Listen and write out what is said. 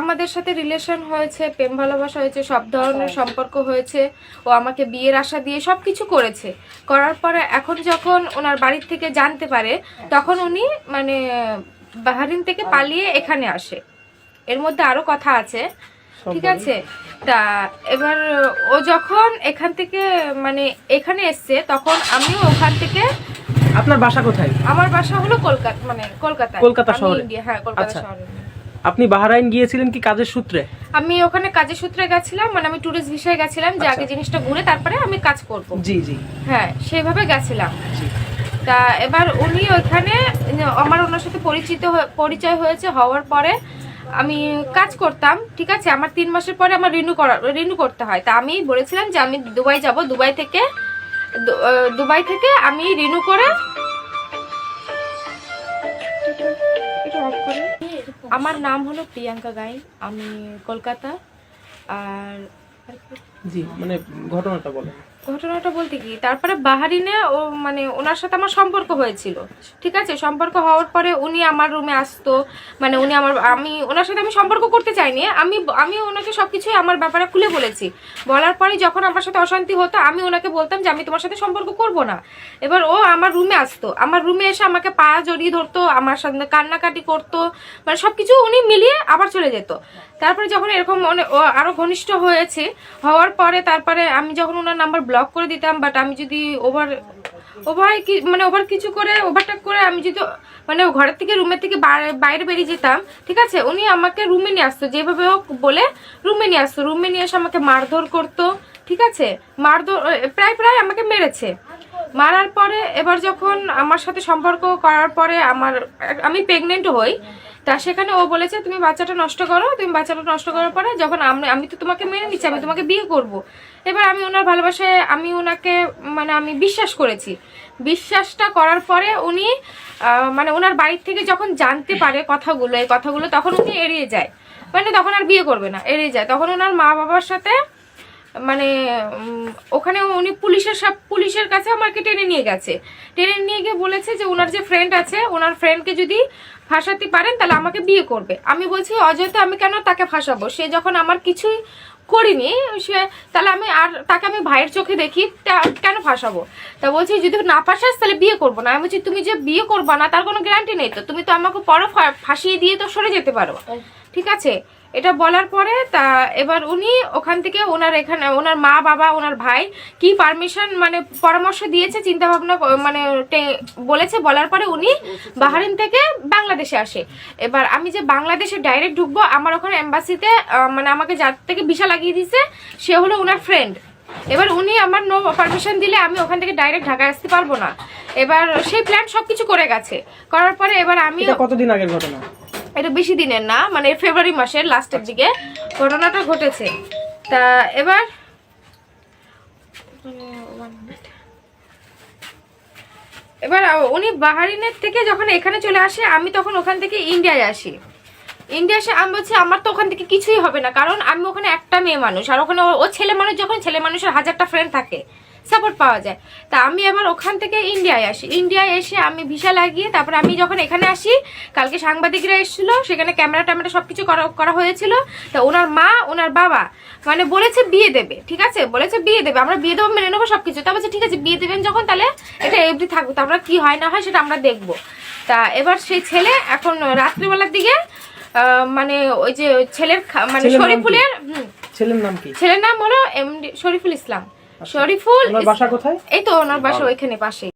আমাদের সাথে রিলেশন হয়েছে প্রেম ভালোবাসা হয়েছে সব ধরনের সম্পর্ক হয়েছে। ও আমাকে বিয়ের আশা দিয়ে সব কিছু করেছে। করার পরে এখন যখন ওনার বাড়ির থেকে জানতে পারে তখন উনি মানে বাহারিন থেকে পালিয়ে এখানে আসে। এর মধ্যে আরও কথা আছে। ঠিক আছে? তা এবার ও যখন এখান থেকে মানে এখানে এসছে তখন আমিও ওখান থেকে আপনার বাসা কোথায়? আমার বাসা হলো কলকাতা মানে কলকাতা কলকাতা শহরে? হ্যাঁ কলকাতা আচ্ছা। শহরে। আপনি বাহারাইন গিয়েছিলেন কি কাজের সূত্রে? আমি ওখানে কাজের সূত্রে গেছিলাম মানে আমি ট্যুরিস্ট ভিসায় গেছিলাম যে আগে আচ্ছা। জিনিসটা ঘুরে তারপরে আমি কাজ করব। জি জি। হ্যাঁ সেইভাবে গেছিলাম। তা এবার উনি ওইখানে আমার ওনার সাথে পরিচিত পরিচয় হয়েছে হওয়ার পরে আমি কাজ করতাম ঠিক আছে? আমার তিন মাসের পরে আমার রিনিউ করা রিনিউ করতে হয়। তা আমি বলেছিলাম যে আমি দুবাই যাব দুবাই থেকে দুবাই থেকে আমি রিনিউ করে আমার নাম হলো প্রিয়াঙ্কা গাই আমি কলকাতা। আর জি মানে ঘটনাটা বলেন। ঘটনাটা বলতে কি, তারপরে বাহারিনে ও মানে ওনার সাথে আমার সম্পর্ক হয়েছিল। ঠিক আছে? সম্পর্ক হওয়ার পরে উনি আমার রুমে আসতো। মানে উনি আমার, আমি, ওনার সাথে আমি সম্পর্ক করতে চাইনি। আমি আমি ওনাকে সবকিছুই আমার ব্যাপারে খুলে বলেছি। বলার পরে যখন আমার সাথে অশান্তি হতো, আমি ওনাকে বলতাম যে আমি তোমার সাথে সম্পর্ক করব না। এবার ও আমার রুমে আসতো। আমার রুমে এসে আমাকে পা জড়িয়ে ধরতো, আমার সাথে কান্নাকাটি করতো। মানে সবকিছু উনি মিলিয়ে আবার চলে যেত। তারপরে যখন এরকম অনে- ও আরও ঘনিষ্ঠ হয়েছে, হওয়ার পরে তারপরে আমি যখন ওনার নাম্বার ব্লক করে দিতাম বাট আমি যদি ওভার ওভার কি মানে ওভার কিছু করে ওভারটেক করে আমি যদি মানে ঘরের থেকে রুমের থেকে বাইরে- বেরিয়ে যেতাম, ঠিক আছে? উনি আমাকে রুমে নিয়ে আসতো, যেভাবে হোক বলে রুমে নিয়ে আসতো। রুমে নিয়ে এসে আমাকে মারধর করতো, ঠিক আছে? মারধর প্রায় প্রায় আমাকে মেরেছে। মারার পরে, এবার যখন আমার সাথে সম্পর্ক করার পরে আমার, আমি প্রেগনেন্ট হই তা সেখানে ও বলেছে, তুমি বাচ্চাটা নষ্ট করো, তুমি বাচ্চাটা নষ্ট করার পরে যখন আমি আমি তো তোমাকে মেনে নিচ্ছি, আমি তোমাকে বিয়ে করব। এবার আমি ওনার ভালোবাসায়, আমি ওনাকে মানে আমি বিশ্বাস করেছি। বিশ্বাসটা করার পরে উনি মানে ওনার বাড়ির থেকে যখন জানতে পারে কথাগুলো, এই কথাগুলো, তখন উনি এড়িয়ে যায়। মানে তখন আর বিয়ে করবে না, এড়িয়ে যায়। তখন ওনার মা বাবার সাথে মানে ওখানে উনি পুলিশের সব পুলিশের কাছে আমাকে টেনে নিয়ে গেছে। টেনে নিয়ে গিয়ে বলেছে যে ওনার যে ফ্রেন্ড আছে ওনার ফ্রেন্ডকে যদি ফাঁসাতে পারেন তাহলে আমাকে বিয়ে করবে। আমি বলছি অযথা আমি কেন তাকে ফাঁসাবো? সে যখন আমার কিছুই করিনি সে তাহলে আমি আর তাকে আমি ভাইয়ের চোখে দেখি তা- কেন ফাঁসাবো? তা বলছি যদি না ফাঁসাস তাহলে বিয়ে করব না। আমি বলছি তুমি যে বিয়ে করবা না তার কোনো গ্যারান্টি নেই তো। তুমি তো আমাকে পরও ফাঁসিয়ে দিয়ে তো সরে যেতে পারো। ঠিক আছে? এটা বলার পরে তা এবার উনি ওখান থেকে ওনার এখানে, ওনার মা, বাবা, ওনার ভাই কি পারমিশন মানে পরামর্শ দিয়েছে চিন্তা ভাবনা মানে বলেছে, বলার পরে উনি বাহারিন থেকে বাংলাদেশে আসে। এবার আমি যে বাংলাদেশে ডাইরেক্ট ঢুকবো, আমার ওখানে এম্বাসিতে মানে আমাকে যার থেকে ভিসা লাগিয়ে দিয়েছে, সে হলো ওনার ফ্রেন্ড এবার উনি আমার নো পারমিশন দিলে আমি ওখান থেকে ডাইরেক্ট ঢাকায় আসতে পারব না। এবার সেই প্ল্যান সবকিছু করে গেছে। করার পরে এবার আমি কতদিন আগের ঘটনা? এটা বেশি দিনের না মানে ফেব্রুয়ারি মাসের লাস্টের দিকে। ঘটনাটা ঘটেছে। তা এবার এবার উনি বাহারিনের থেকে যখন এখানে চলে আসে, আমি তখন ওখান থেকে ইন্ডিয়ায় আসি। ইন্ডিয়া এসে আমি বলছি, আমার তো ওখান থেকে কিছুই হবে না, কারণ আমি ওখানে একটা মেয়ে মানুষ। আর ওখানে ও- ছেলে মানুষ, যখন ছেলে মানুষের হাজারটা ফ্রেন্ড থাকে সাপোর্ট পাওয়া যায়। তা আমি এবার ওখান থেকে ইন্ডিয়ায় আসি। ইন্ডিয়ায় এসে আমি ভিসা লাগিয়ে তারপর আমি যখন এখানে আসি কালকে সাংবাদিকরা এসেছিল সেখানে ক্যামেরা ট্যামেরা সব কিছু করা করা হয়েছিল। তা ওনার মা ওনার বাবা মানে বলেছে বিয়ে দেবে ঠিক আছে? বলেছে বিয়ে দেবে আমরা বিয়ে দেবো মেনে নেব সব কিছু তা বলছে ঠিক আছে বিয়ে দেবেন যখন তাহলে এটা এমনি থাকবে তারপর কি হয় না হয় সেটা আমরা দেখব। তা এবার সেই ছেলে এখন রাত্রিবেলার দিকে মানে ওই যে ছেলের মানে শরীফুলের ছেলের নাম কি? ছেলের নাম হলো এমডি শরীফুল ইসলাম। শরীফুল ওনার বাসা কোথায়? এই তো ওনার বাসা ওইখানে পাশে